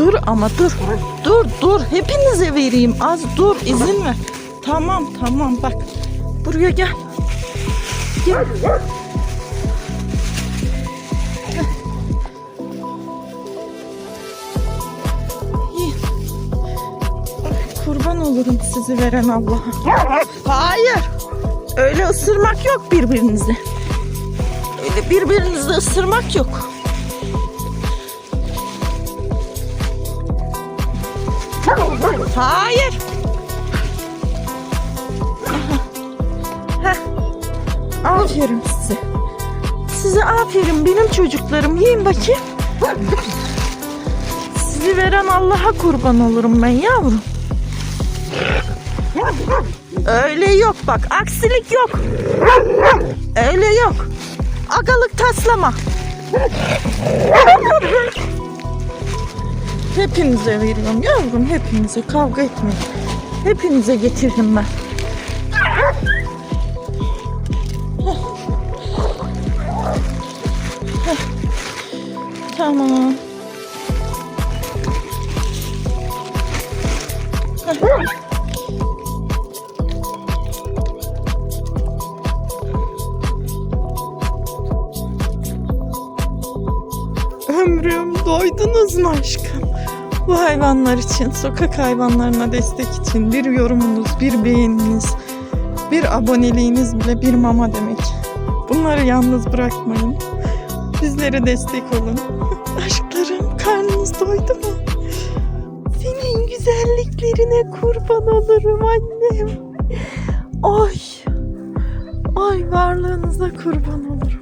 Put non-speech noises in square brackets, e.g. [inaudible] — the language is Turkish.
Dur ama dur. Dur dur. Hepinize vereyim. Az dur izin ver. Tamam tamam bak. Buraya gel. Gel. Kurban olurum sizi veren Allah'a. Hayır. Öyle ısırmak yok birbirinizi. Öyle birbirinizi ısırmak yok. Hayır. Aferin size. Size aferin benim çocuklarım. Yiyin bakayım. Sizi veren Allah'a kurban olurum ben yavrum. Öyle yok bak. Aksilik yok. Öyle yok. Agalık taslama. Hepinize veriyorum yavrum. Hepinize kavga etmeyin. Hepinize getiririm ben. Tamam. Ömrüm doydunuz mu aşkım? Bu hayvanlar için, sokak hayvanlarına destek için bir yorumunuz, bir beğeniniz, bir aboneliğiniz bile bir mama demek. Bunları yalnız bırakmayın. Bizlere destek olun. [laughs] Aşklarım karnınız doydu mu? Senin güzelliklerine kurban olurum annem. Ay. Ay varlığınıza kurban olurum.